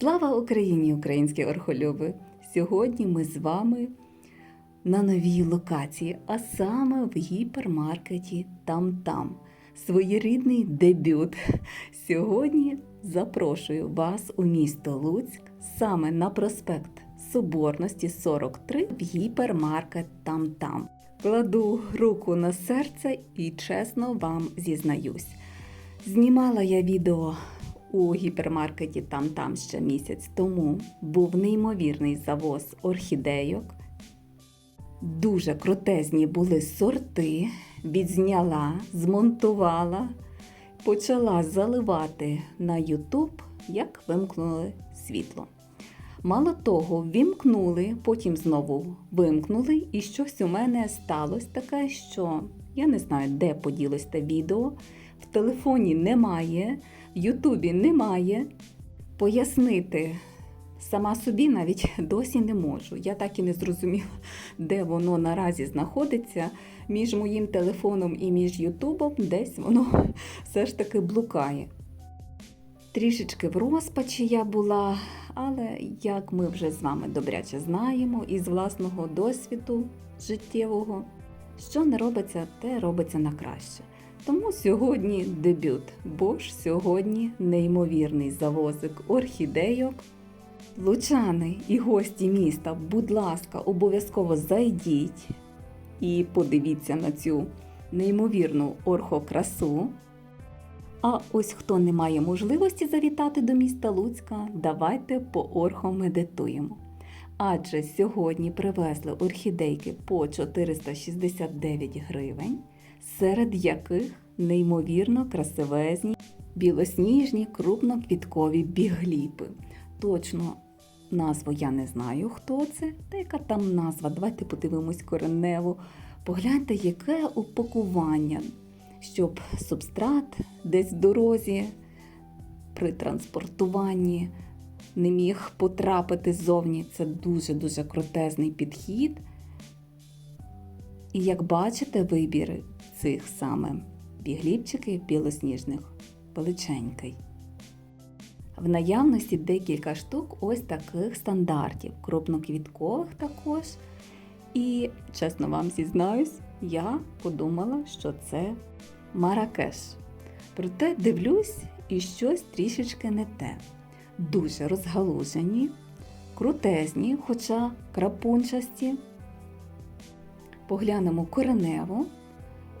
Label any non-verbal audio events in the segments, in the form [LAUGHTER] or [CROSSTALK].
Слава Україні, українські орхолюби! Сьогодні ми з вами на новій локації, а саме в гіпермаркеті Там-Там. Своєрідний дебют. Сьогодні запрошую вас у місто Луцьк саме на проспект Соборності 43 в гіпермаркет Там-Там. Кладу руку на серце і чесно вам зізнаюсь. Знімала я відео у гіпермаркеті там-там ще місяць тому. Був неймовірний завоз орхідейок. Дуже крутезні були сорти. Відзняла, змонтувала, почала заливати на YouTube, як вимкнули світло. Мало того, вімкнули, потім знову вимкнули, і щось у мене сталося таке, що я не знаю, де поділось те відео. В телефоні немає, Ютубі немає. Пояснити сама собі навіть [LAUGHS] досі не можу. Я так і не зрозуміла, [LAUGHS] де воно наразі знаходиться між моїм телефоном і між Ютубом, десь воно [LAUGHS] все ж таки блукає. Трішечки в розпачі я була, але як ми вже з вами добряче знаємо із власного досвіду життєвого, що не робиться, те робиться на краще. Тому сьогодні дебют, бо ж сьогодні неймовірний завозик орхідейок. Лучани і гості міста, будь ласка, обов'язково зайдіть і подивіться на цю неймовірну орхокрасу. А ось хто не має можливості завітати до міста Луцька, давайте поорхомедитуємо. Адже сьогодні привезли орхідейки по 469 гривень, серед яких неймовірно красивезні білосніжні крупноквіткові бігліпи. Точно назву я не знаю, хто це, та яка там назва. Давайте подивимось коренево. Погляньте, яке упакування, щоб субстрат десь в дорозі при транспортуванні не міг потрапити ззовні. Це дуже-дуже крутезний підхід. І як бачите, вибір цих саме бігліпчиків білосніжних величенький. В наявності декілька штук ось таких стандартів, крупноквіткових також. І, чесно вам зізнаюсь, я подумала, що це Маракеш. Проте дивлюсь і щось трішечки не те. Дуже розгалужені, крутезні, хоча крапунчасті. Поглянемо кореневу.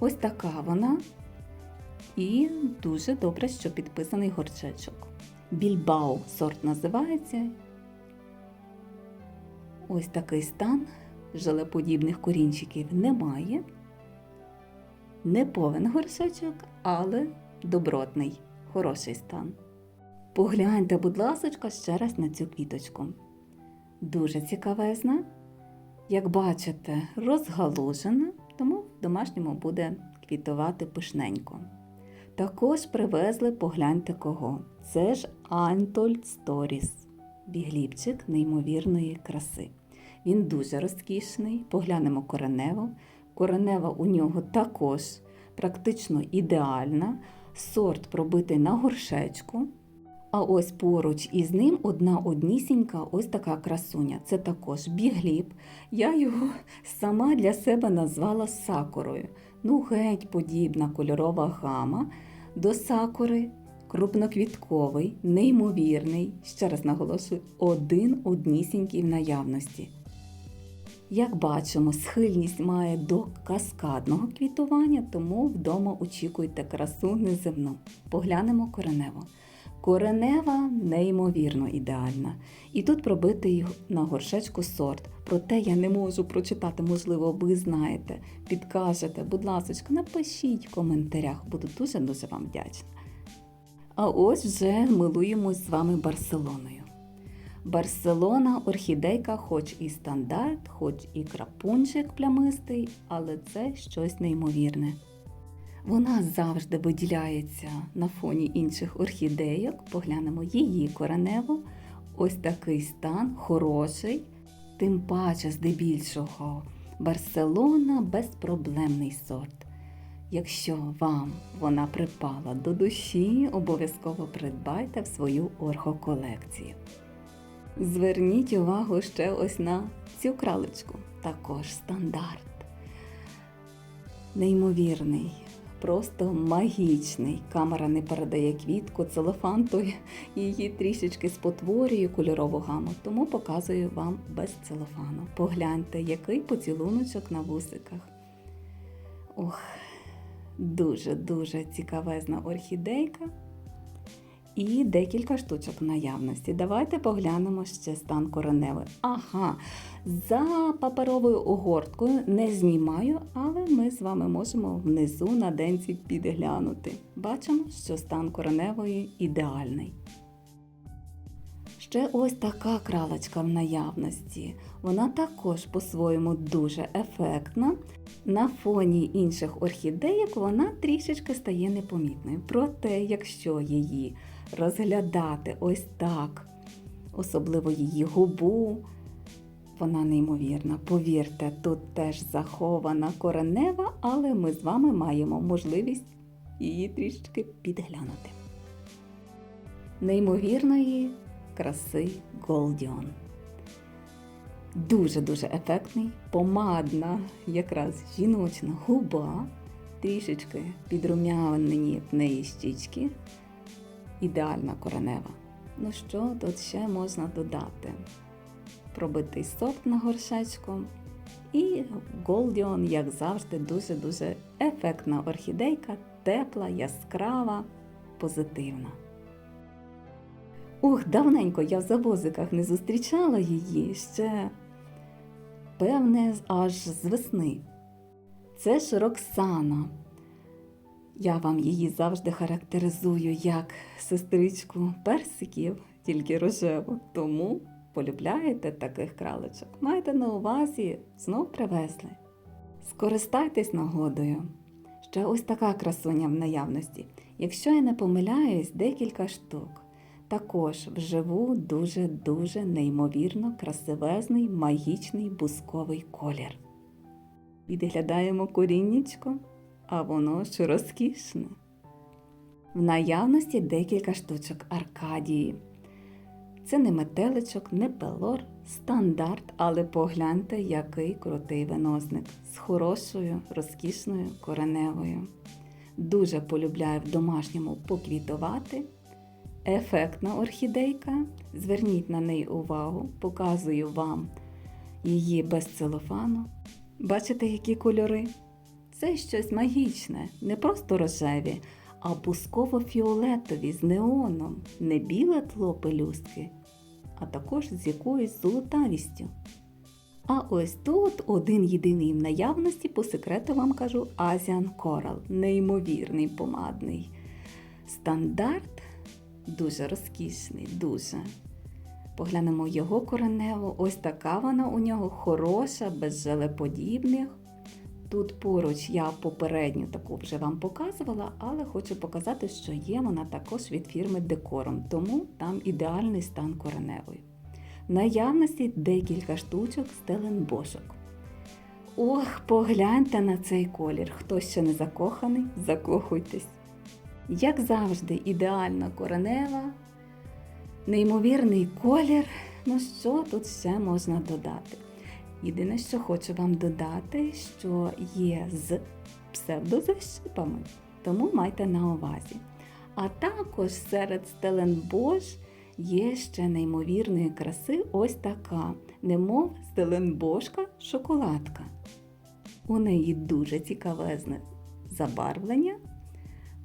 Ось така вона. І дуже добре, що підписаний горчечок. Більбау сорт називається. Ось такий стан. Желеподібних корінчиків немає. Не повен горшечок, але добротний, хороший стан. Погляньте, будь ласка, ще раз на цю квіточку. Дуже цікавезна. Як бачите, розгалужена, домашньому буде квітувати пишненько. Також привезли, погляньте кого. Це ж Антольд Сторіс, бігліпчик неймовірної краси. Він дуже розкішний, поглянемо коренево. Коренева у нього також практично ідеальна. Сорт пробитий на горшечку. А ось поруч із ним одна однісінька ось така красуня. Це також бігліп. Я його сама для себе назвала сакурою. Ну, геть подібна кольорова гама до сакури, крупноквітковий, неймовірний, ще раз наголошую, один однісінький в наявності. Як бачимо, схильність має до каскадного квітування, тому вдома очікуйте красу неземну. Поглянемо коренево. Коренева неймовірно ідеальна. І тут пробитий на горшечку сорт. Проте я не можу прочитати, можливо, ви знаєте, підкажете. Будь ласка, напишіть в коментарях, буду дуже-дуже вам вдячна. А ось вже милуємось з вами Барселоною. Барселона орхідейка, хоч і стандарт, хоч і крапунчик плямистий, але це щось неймовірне. Вона завжди виділяється на фоні інших орхідейок. Поглянемо її коренево. Ось такий стан, хороший, тим паче, здебільшого, Барселона безпроблемний сорт. Якщо вам вона припала до душі, обов'язково придбайте в свою орхоколекцію. Зверніть увагу ще ось на цю кралечку. Також стандарт. Неймовірний, просто магічний. Камера не передає квітку, целофан той її трішечки спотворює кольорову гаму, тому показую вам без целофану. Погляньте, який поцілуночок на вусиках. Ох, дуже-дуже цікавезна орхідейка. І декілька штучок в наявності. Давайте поглянемо ще стан кореневи. Ага, за паперовою огорткою не знімаю, але ми з вами можемо внизу на денці підглянути. Бачимо, що стан кореневої ідеальний. Ще ось така кралочка в наявності. Вона також по-своєму дуже ефектна. На фоні інших орхідеїк вона трішечки стає непомітною. Проте, якщо її розглядати ось так, особливо її губу, вона неймовірна. Повірте, тут теж захована коренева, але ми з вами маємо можливість її трішечки підглянути. Неймовірної краси Голдіон. Дуже-дуже ефектний, помадна, якраз жіночна губа, трішечки підрум'янені в неї щічки. Ідеальна коренева. Ну що тут ще можна додати? Пробитий сорт на горшечку. І Голдіон, як завжди, дуже-дуже ефектна орхідейка, тепла, яскрава, позитивна. Ух, давненько я в завозиках не зустрічала її ще, певне, аж з весни. Це ж Роксана. Я вам її завжди характеризую як сестричку персиків, тільки рожеву. Тому полюбляєте таких кралечок. Майте на увазі, знов привезли. Скористайтесь нагодою. Ще ось така красуня в наявності. Якщо я не помиляюсь, декілька штук. Також вживу дуже-дуже неймовірно красивезний магічний бусковий колір. Відглядаємо коріннячко, а воно ж розкішне. В наявності декілька штучок Аркадії. Це не метеличок, не пелор, стандарт, але погляньте, який крутий виносник з хорошою, розкішною кореневою. Дуже полюбляю в домашньому поквітувати. Ефектна орхідейка. Зверніть на неї увагу, показую вам її без целофану. Бачите, які кольори? Це щось магічне, не просто рожеві, а бусково-фіолетові з неоном, не біле тло пелюстки, а також з якоюсь золотавістю. А ось тут один єдиний в наявності, по секрету вам кажу, Asian Coral, неймовірний помадний. Стандарт дуже розкішний, дуже. Поглянемо його кореневу. Ось така вона у нього хороша, без желеподібних. Тут поруч я попередню таку вже вам показувала, але хочу показати, що є вона також від фірми Декором, тому там ідеальний стан кореневої. Наявності декілька штучок стеленбошок. Ох, погляньте на цей колір. Хто ще не закоханий, закохуйтесь. Як завжди, ідеальна коренева, неймовірний колір. Ну що тут ще можна додати? Єдине, що хочу вам додати, що є з псевдозащипами, тому майте на увазі. А також серед стеленбош є ще неймовірної краси ось така, немов стеленбошка шоколадка. У неї дуже цікавезне забарвлення.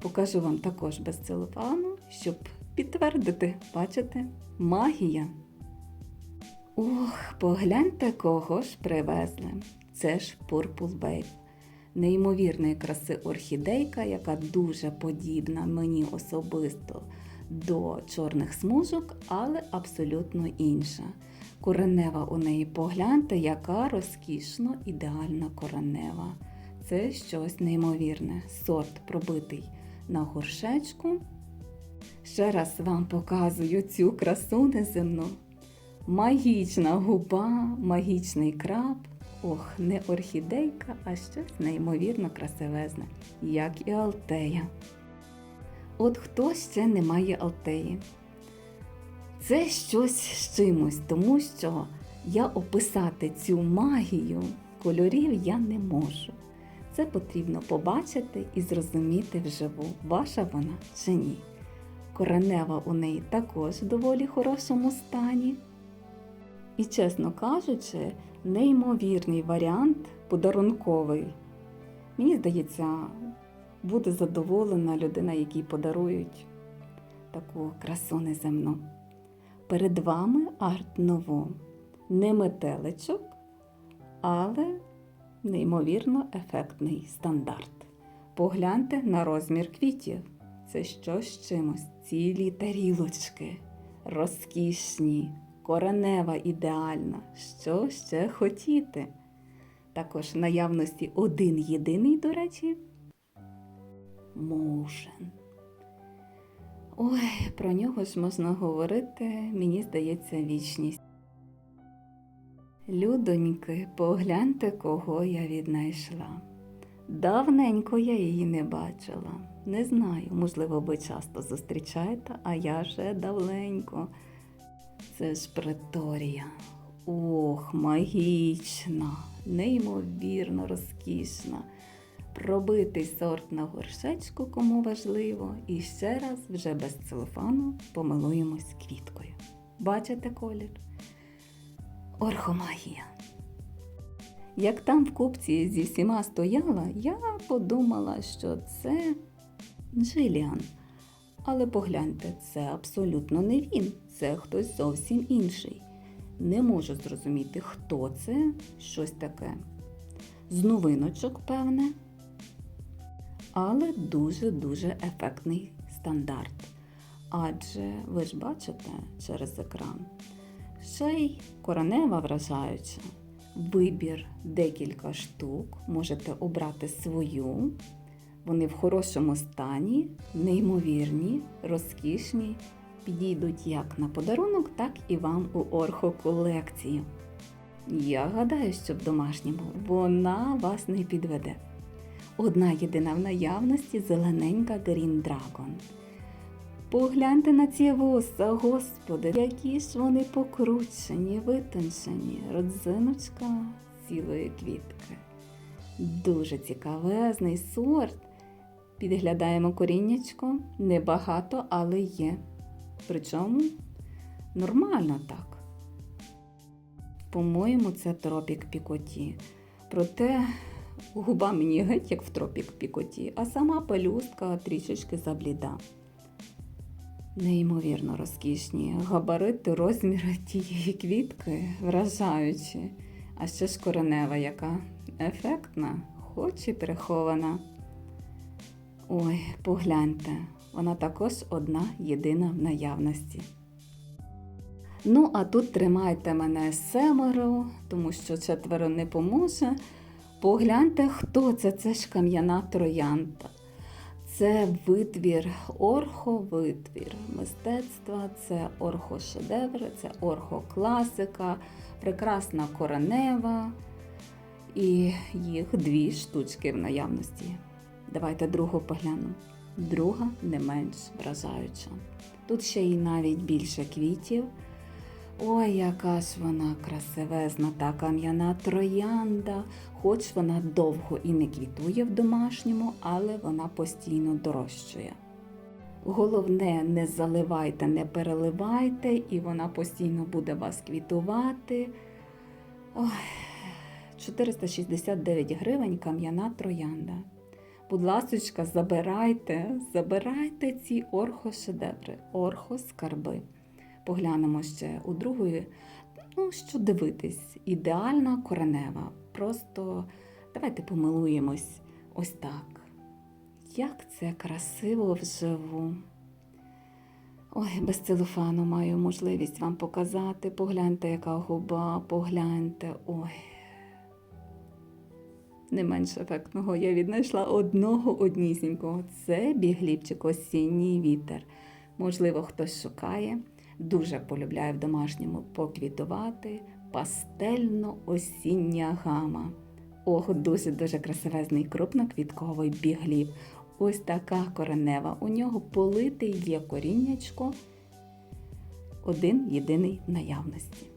Покажу вам також без целофану, щоб підтвердити, бачите, магія. Ох, погляньте, кого ж привезли. Це ж Purple Babe. Неймовірної краси орхідейка, яка дуже подібна мені особисто до чорних смужок, але абсолютно інша. Коренева у неї погляньте, яка розкішно ідеальна коренева. Це щось неймовірне. Сорт пробитий на горшечку. Ще раз вам показую цю красу неземну. Магічна губа, магічний краб. Ох, не орхідейка, а щось неймовірно красивезне, як і Алтея. От хто ще не має Алтеї? Це щось з чимось, тому що я описати цю магію кольорів я не можу. Це потрібно побачити і зрозуміти вживу, ваша вона чи ні. Коренева у неї також в доволі хорошому стані. І, чесно кажучи, неймовірний варіант подарунковий. Мені здається, буде задоволена людина, якій подарують таку красу неземну. Перед вами арт ново. Не метеличок, але неймовірно ефектний стандарт. Погляньте на розмір квітів. Це щось чимось. Цілі тарілочки, розкішні, коренева ідеальна. Що ще хотіти? Також в наявності один єдиний, до речі, моушен. Ой, про нього ж можна говорити, мені здається, вічність. Людоньки, погляньте, кого я віднайшла. Давненько я її не бачила. Не знаю, можливо, ви часто зустрічаєте, а я вже давненько. Це ж преторія. Ох, магічна, неймовірно розкішна. Пробитий сорт на горшечку, кому важливо, і ще раз вже без целофану помилуємось квіткою. Бачите колір? Орхомагія. Як там в купці зі всіма стояла, я подумала, що це Джиліан. Але погляньте, це абсолютно не він, це хтось зовсім інший. Не можу зрозуміти, хто це, щось таке. З новиночок, певне. Але дуже-дуже ефектний стандарт. Адже ви ж бачите через екран. Ще й коронева вражаюча. Вибір декілька штук, можете обрати свою. Вони в хорошому стані, неймовірні, розкішні, підійдуть як на подарунок, так і вам у орхоколекцію. Я гадаю, що в домашньому вона вас не підведе. Одна єдина в наявності зелененька Green Dragon. Погляньте на ці вуса, господи, які ж вони покручені, витончені, родзиночка цілої квітки. Дуже цікавезний сорт. Підглядаємо коріннячко, небагато, але є. Причому нормально так. По-моєму, це тропік пікоті. Проте губа мені геть як в тропік пікоті, а сама пелюстка трішечки забліда. Неймовірно розкішні габарити, розміри тієї квітки вражаючі, а ще ж коренева, яка ефектна, хоч і прихована. Ой, погляньте, вона також одна єдина в наявності. Ну, а тут тримайте мене семеро, тому що четверо не поможе. Погляньте, хто це? Це ж кам'яна троянда. Це витвір, орховитвір мистецтва, це орхошедеври, це орхокласика, прекрасна коронева. І їх дві штучки в наявності. Давайте другу поглянемо. Друга не менш вражаюча. Тут ще й навіть більше квітів. Ой, яка ж вона красивезна та кам'яна троянда, хоч вона довго і не квітує в домашньому, але вона постійно дорожчує. Головне, не заливайте, не переливайте, і вона постійно буде вас квітувати. Ой, 469 гривень кам'яна троянда. Будь ласочка, забирайте, забирайте ці орхошедеври, орхоскарби. Поглянемо ще у другої. Ну, що дивитись, ідеальна коренева. Просто давайте помилуємось ось так. Як це красиво вживу. Ой, без целофану маю можливість вам показати. Погляньте, яка губа, погляньте. Ой. Не менш ефектного я віднайшла одного однісінького. Це бігліпчик осінній вітер. Можливо, хтось шукає. Дуже полюбляю в домашньому поквітувати пастельно-осіння гама. Ох, дуже-дуже красивезний крупноквітковий біглів. Ось така коренева. У нього политий є коріннячко. один єдиний наявності.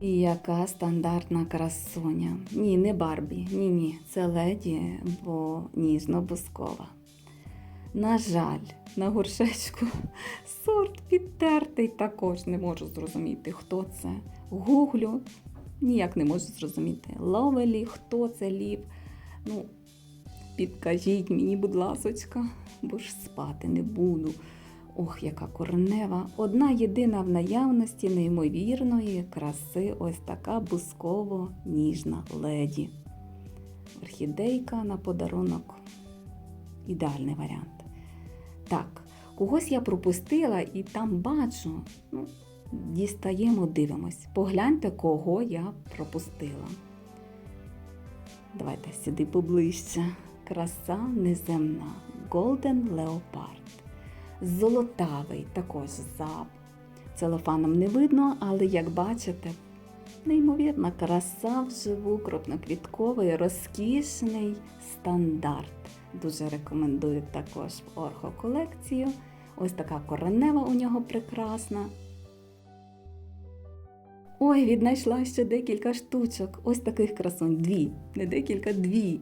І яка стандартна красуня. Ні, не Барбі, ні, ні, це леді, бо ніжно-бускова. На жаль, на горшечку [LAUGHS] сорт підтертий також не можу зрозуміти, хто це. Гуглю, ніяк не можу зрозуміти. Ловелі, хто це лів. Ну, підкажіть мені, будь ласочка, бо ж спати не буду. Ох, яка коренева. Одна єдина в наявності неймовірної краси, ось така бусково ніжна леді. Орхідейка на подарунок. Ідеальний варіант. Так, когось я пропустила і там бачу. Ну, дістаємо, дивимось. Погляньте, кого я пропустила. Давайте сюди поближче. Краса неземна. Golden Leopard. Золотавий, також за целофаном не видно, але як бачите, неймовірна краса вживу, крупноквітковий, розкішний стандарт. Дуже рекомендую також в орхоколекцію. Ось така коренева у нього прекрасна. Ой, віднайшла ще декілька штучок. Ось таких красунь. Дві, не декілька, дві.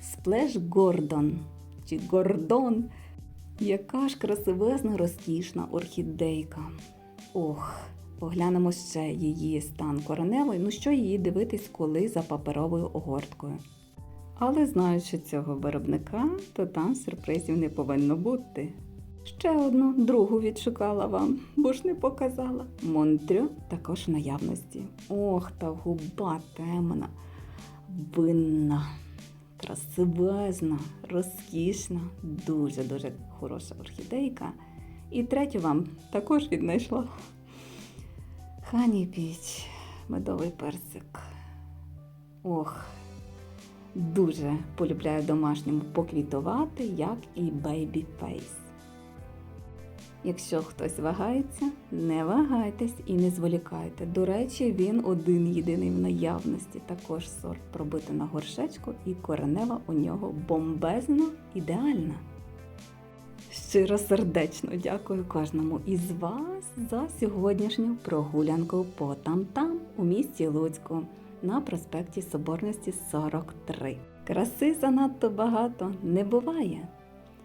Сплеш Гордон чи Гордон. Яка ж красивезна, розкішна орхідейка. Ох, поглянемо ще її стан кореневий. Ну що її дивитись, коли за паперовою огорткою. Але знаючи цього виробника, то там сюрпризів не повинно бути. Ще одну другу відшукала вам, бо ж не показала. Монтрю також в наявності. Ох, та губа темна, винна, красивезна, розкішна, дуже-дуже хороша орхідейка. І третю вам також віднайшла. Хані піч, медовий персик. Ох, дуже полюбляю домашньому поквітувати, як і бейбі Face. Якщо хтось вагається, не вагайтесь і не зволікайте. До речі, він один єдиний в наявності. Також сорт пробити на горшечку, і коренева у нього бомбезно ідеальна. Щиро сердечно дякую кожному із вас за сьогоднішню прогулянку по там-там у місті Луцьку на проспекті Соборності 43. Краси занадто багато не буває.